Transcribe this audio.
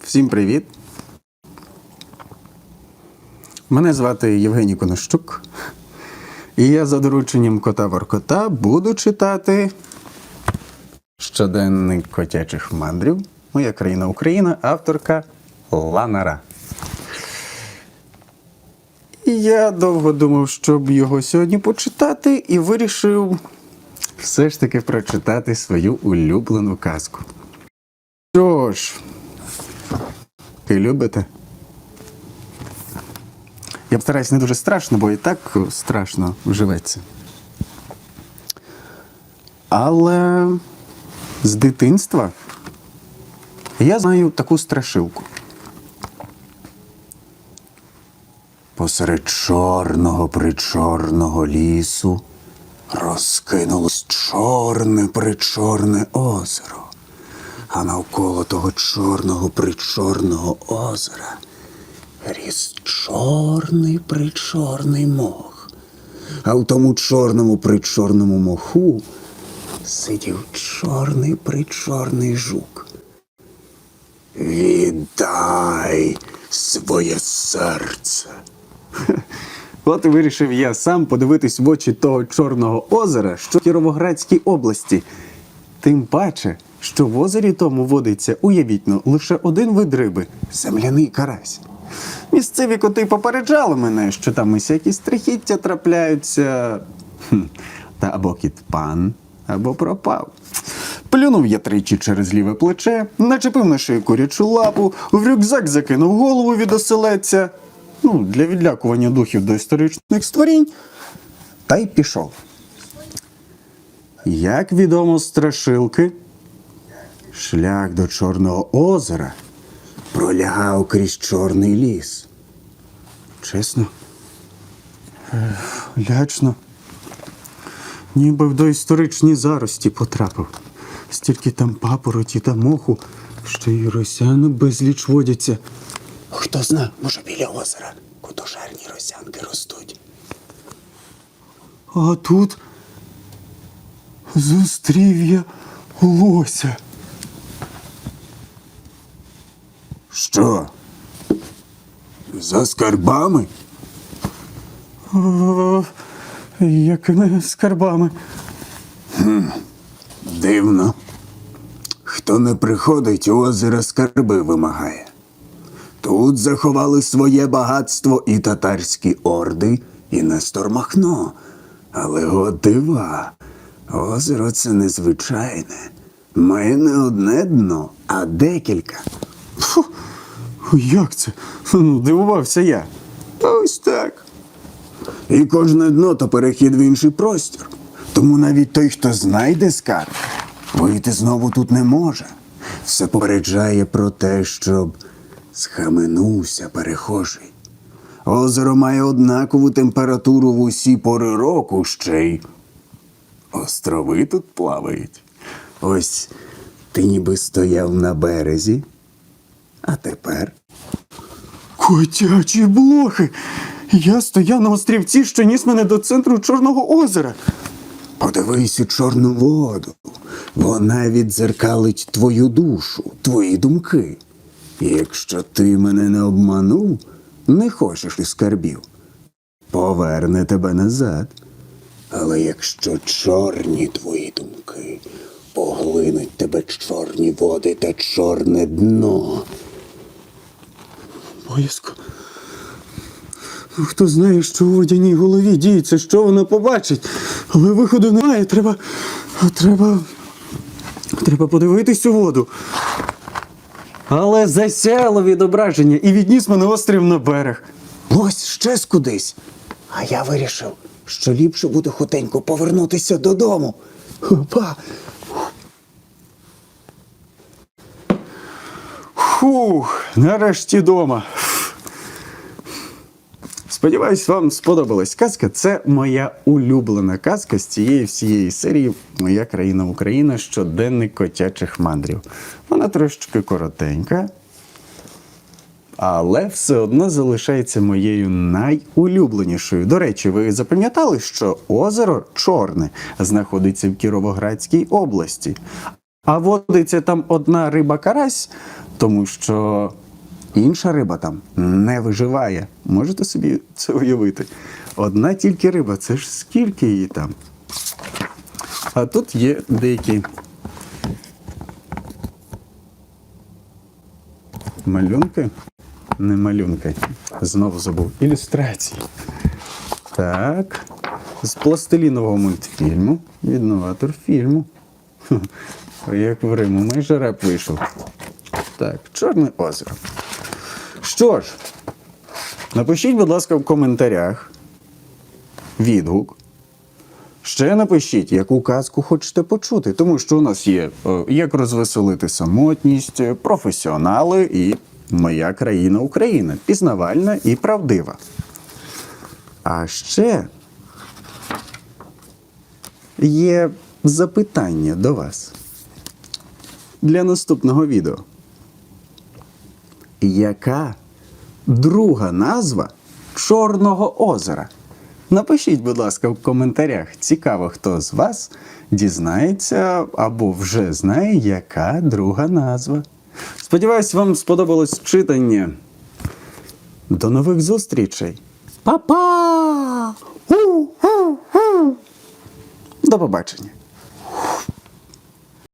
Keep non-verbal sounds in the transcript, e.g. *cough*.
Всім привіт. Мене звати Євгеній Конощук. І я за дорученням кота Воркота буду читати щоденник котячих мандрів. Моя країна Україна, авторка Ланара. Я довго думав, щоб його сьогодні почитати, і вирішив все ж таки прочитати свою улюблену казку. Що ж, ви любите? Я постараюсь не дуже страшно, бо і так страшно живеться. Але з дитинства я знаю таку страшилку. Посеред чорного причорного лісу розкинулось чорне причорне озеро. А навколо того чорного причорного озера ріс чорний причорний мох. А в тому чорному причорному моху сидів чорний причорний жук. Віддай своє серце. *laughs* От вирішив я сам подивитись в очі того Чорного озера, що в Кіровоградській області. Тим паче, що в озері тому водиться, уявіть ну, лише один вид риби земляний карась. Місцеві коти попереджали мене, що там усякі страхіття трапляються. Хм, Та або кіт пан, або пропав. Плюнув я тричі через ліве плече, начепив на шию курячу лапу, в рюкзак закинув голову від оселедця. Ну, для відлякування духів до історичних створінь, та й пішов. Як відомо з страшилки, шлях до Чорного озера пролягав крізь чорний ліс. Чесно? Лячно. Ніби в доісторичні зарості потрапив. Стільки там папороті та моху, що й росянок безліч водяться. Хто зна, може біля озера кутошерні росянки ростуть. А тут зустрів я лося. Що? За скарбами? О, якими скарбами? Дивно. Хто не приходить, у озеро скарби вимагає. Тут заховали своє багатство і татарські орди, і Нестор Махно. Але о дива, озеро це незвичайне. Має не одне дно, а декілька. Фу, як це? Ну, дивувався я. Ось так. І кожне дно то перехід в інший простір. Тому навіть той, хто знайде скарб, вийти знову тут не може. Все попереджає про те, щоб схаменувся перехожий. Озеро має однакову температуру в усі пори року ще й острови тут плавають. Ось ти ніби стояв на березі, а тепер. Котячі блохи! Я стояв на острівці, що ніс мене до центру Чорного озера. Подивись у чорну воду. Вона відзеркалить твою душу, твої думки. Якщо ти мене не обманув, не хочеш і скарбів, поверне тебе назад. Але якщо чорні твої думки поглинуть тебе чорні води та чорне дно. Боязко. Ну, Хто знає, що у водяній голові діється, що вона побачить. Але виходу немає, треба. Треба. Треба подивитись у воду. Але засяло відображення і відніс мене острів на берег. Ось ще кудись. А я вирішив, що ліпше буде хутенько повернутися додому. Опа! Фух, нарешті дома. Сподіваюсь, вам сподобалась казка. Це моя улюблена казка з цієї всієї серії Моя країна Україна щоденник котячих мандрів. Вона трошечки коротенька, але все одно залишається моєю найулюбленішою. До речі, ви запам'ятали, що озеро Чорне знаходиться в Кіровоградській області, а водиться там одна риба карась, тому що інша риба там не виживає. Можете собі це уявити? Одна тільки риба, це ж скільки її там? А тут є деякі малюнки. Не малюнки. Знову забув. Ілюстрації. Так. З пластилінового мультфільму. Відноватор фільму. Хм, Як в Риму, майже реп вийшов. Так, Чорне озеро. Що ж, напишіть, будь ласка, в коментарях відгук. Ще напишіть, яку казку хочете почути, тому що у нас є е, як розвеселити самотність, е, професіонали і моя країна Україна, пізнавальна і правдива. А ще є запитання до вас для наступного відео. Яка друга назва Чорного озера? Напишіть, будь ласка, в коментарях. Цікаво, хто з вас дізнається або вже знає, яка друга назва. Сподіваюсь, вам сподобалось читання. До нових зустрічей. Па-па! Ху-ху-ху! До побачення.